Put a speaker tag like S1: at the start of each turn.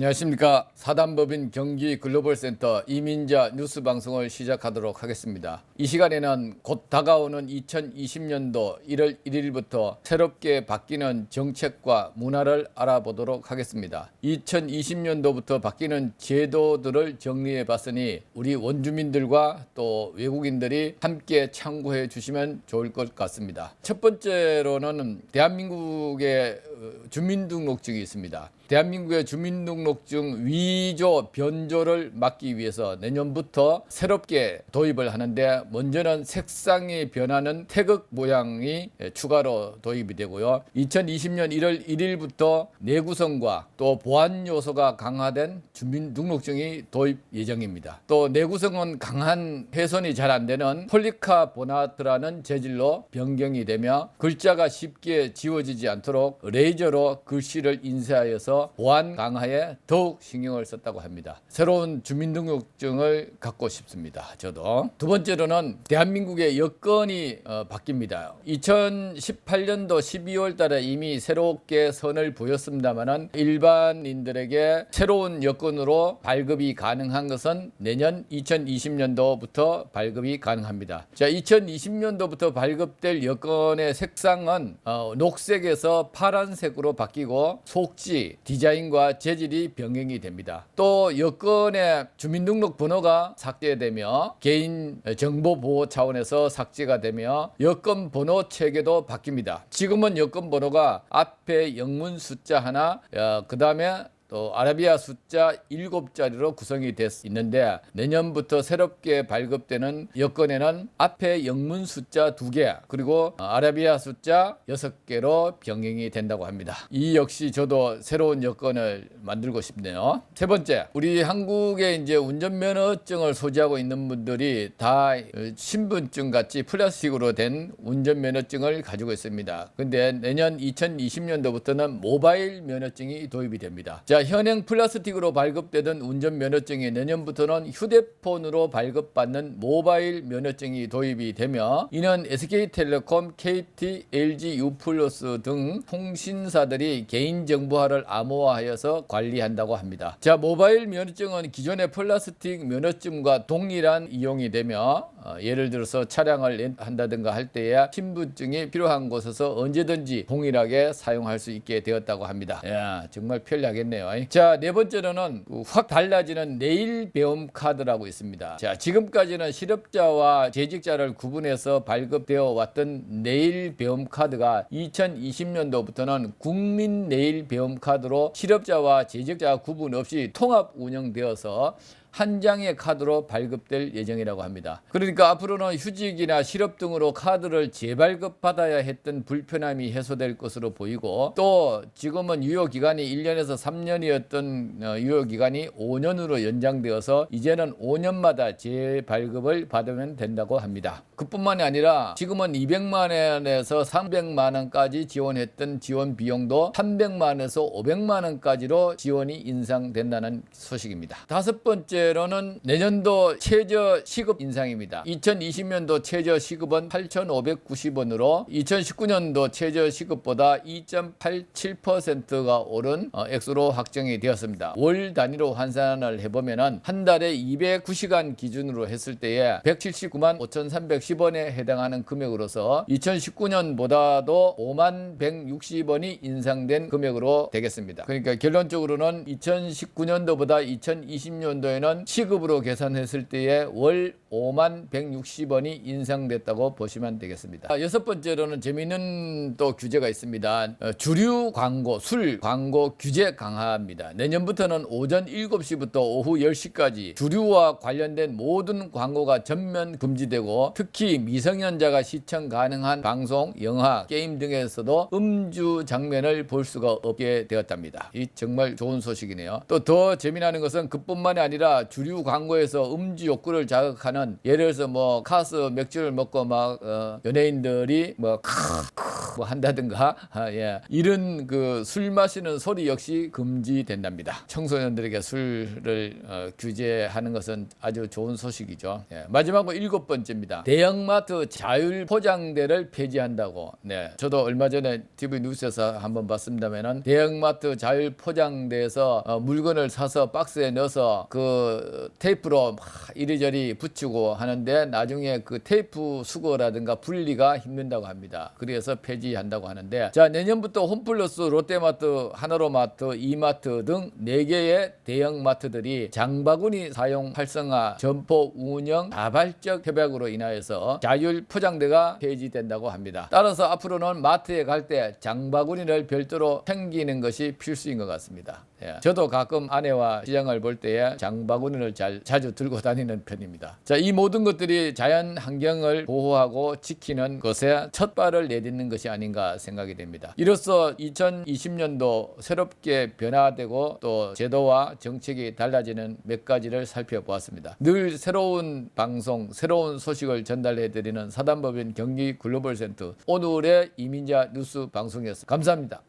S1: 안녕하십니까 사단법인 경기 글로벌 센터 이민자 뉴스 방송을 시작하도록 하겠습니다. 이 시간에는 곧 다가오는 2020년도 1월 1일부터 새롭게 바뀌는 정책과 문화를 알아보도록 하겠습니다. 2020년도부터 바뀌는 제도들을 정리해 봤으니 우리 원주민들과 또 외국인들이 함께 참고해 주시면 좋을 것 같습니다. 첫 번째로는 대한민국의 어, 주민등록증이 있습니다. 대한민국의 주민등록증 위조 변조를 막기 위해서 내년부터 새롭게 도입을 하는데 먼저는 색상이 변하는 태극 모양이 추가로 도입이 되고요. 2020년 1월 1일부터 내구성과 또 보안 요소가 강화된 주민등록증이 도입 예정입니다. 또 내구성은 강한 훼손이 잘 안 되는 폴리카보나트라는 재질로 변경이 되며 글자가 쉽게 지워지지 않도록 레이저로 글씨를 인쇄하여서 보안 강화에 더욱 신경을 썼다고 합니다. 새로운 주민등록증을 갖고 싶습니다. 저도 두 번째로는 대한민국의 여건이 어, 바뀝니다. 2018년도 12월 달에 이미 새롭게 선을 보였습니다만은 일반인들에게 새로운 여건으로 발급이 가능한 것은 내년 2020년도부터 발급이 가능합니다. 자, 2020년도부터 발급될 여건의 색상은 어, 녹색에서 파란색으로 바뀌고 속지, 디자인과 재질이 변경이 됩니다. 또 여건의 주민등록 번호가 삭제되며 개인 정보 보호 차원에서 삭제가 되며 여건 번호 체계도 바뀝니다. 지금은 여건 번호가 앞에 영문 숫자 하나, 그 다음에 또 아라비아 숫자 7자리로 구성이 됐 있는데 내년부터 새롭게 발급되는 여건에는 앞에 영문 숫자 2개 그리고 아라비아 숫자 6개로 병행이 된다고 합니다. 이 역시 저도 새로운 여건을 만들고 싶네요. 세 번째, 우리 한국에 이제 운전면허증을 소지하고 있는 분들이 다 신분증 같이 플라스틱으로 된 운전면허증을 가지고 있습니다. 근데 내년 2020년도부터는 모바일 면허증이 도입이 됩니다. 자, 현행 플라스틱으로 발급되던 운전 면허증이 내년부터는 휴대폰으로 발급받는 모바일 면허증이 도입이 되며 이는 SK텔레콤, KT, LG U+플러스 등 통신사들이 개인 정보화를 암호화하여서 관리한다고 합니다. 자, 모바일 면허증은 기존의 플라스틱 면허증과 동일한 이용이 되며 어, 예를 들어서 차량을 렌한다든가 할 때에 신분증이 필요한 곳에서 언제든지 동일하게 사용할 수 있게 되었다고 합니다. 야, 정말 편리하겠네요. 자, 네 번째로는 확 달라지는 내일 배움 카드라고 있습니다. 자, 지금까지는 실업자와 재직자를 구분해서 발급되어 왔던 내일 배움 카드가 2020년도부터는 국민 내일 배움 카드로 실업자와 재직자 구분 없이 통합 운영되어서 한 장의 카드로 발급될 예정이라고 합니다. 그러니까 앞으로는 휴직이나 실업 등으로 카드를 재발급 받아야 했던 불편함이 해소될 것으로 보이고 또 지금은 유효 기간이 1년에서 3년이었던 어, 유효 기간이 5년으로 연장되어서 이제는 5년마다 재발급을 받으면 된다고 합니다. 그뿐만이 아니라 지금은 200만 원에서 300만 원까지 지원했던 지원 비용도 300만 원에서 500만 원까지로 지원이 인상된다는 소식입니다. 다섯 번째로는 내년도 최저 시급 인상입니다. 2020년도 최저 시급은 8,590원으로 2019년도 최저 시급보다 2.87%가 오른 어, 액수로 확정이 되었습니다. 월 단위로 환산을 해보면은 한 달에 209시간 기준으로 했을 때에 179만 5,310 원에 해당하는 금액으로서 2019년보다도 5만 160원이 인상된 금액으로 되겠습니다. 그러니까 결론적으로는 2019년도보다 2020년도에는 시급으로 계산했을 때에 월 5만 160원이 인상됐다고 보시면 되겠습니다. 아, 여섯 번째로는 재미있는 또 규제가 있습니다. 어, 주류 광고, 술 광고 규제 강화합니다. 내년부터는 오전 7시부터 오후 10시까지 주류와 관련된 모든 광고가 전면 금지되고 특히 미성년자가 시청 가능한 방송, 영화, 게임 등에서도 음주 장면을 볼 수가 없게 되었답니다. 이 정말 좋은 소식이네요. 또 더 재미나는 것은 그뿐만이 아니라 주류 광고에서 음주 욕구를 자극하는 때는 예를 들어서 뭐 카스 맥주를 먹고 막 어, 연예인들이 뭐, 뭐 한다든가 아, 예. 이런 그 술 마시는 소리 역시 금지된답니다. 청소년들에게 술을 어, 규제하는 것은 아주 좋은 소식이죠. 예. 마지막으로 일곱 번째입니다. 대형마트 자율 포장대를 폐지한다고. 네, 저도 얼마 전에 TV 뉴스에서 한번 봤습니다만은 대형마트 자율 포장대에서 어, 물건을 사서 박스에 넣어서 그 테이프로 막 이리저리 붙이고 하는데 나중에 그 테이프 수거라든가 분리가 힘든다고 합니다. 그래서 폐지한다고 하는데 자 내년부터 홈플러스 롯데마트 하나로마트 이마트 등 4개의 대형마트들이 장바구니 사용 활성화 점포 운영 자발적 협약으로 인하여서 자율 포장대가 폐지된다고 합니다. 따라서 앞으로는 마트에 갈 때 장바구니를 별도로 챙기는 것이 필수인 것 같습니다. 예. 저도 가끔 아내와 시장을 볼 때에 장바구니를 잘 자주 들고 다니는 편입니다. 자, 이 모든 것들이 자연 환경을 보호하고 지키는 것에 첫 발을 내딛는 것이 아닌가 생각이 됩니다. 이로써 2020년도 새롭게 변화되고 또 제도와 정책이 달라지는 몇 가지를 살펴보았습니다. 늘 새로운 방송, 새로운 소식을 전달해 드리는 사단법인 경기 글로벌 센터 오늘의 이민자 뉴스 방송이었습니다. 감사합니다.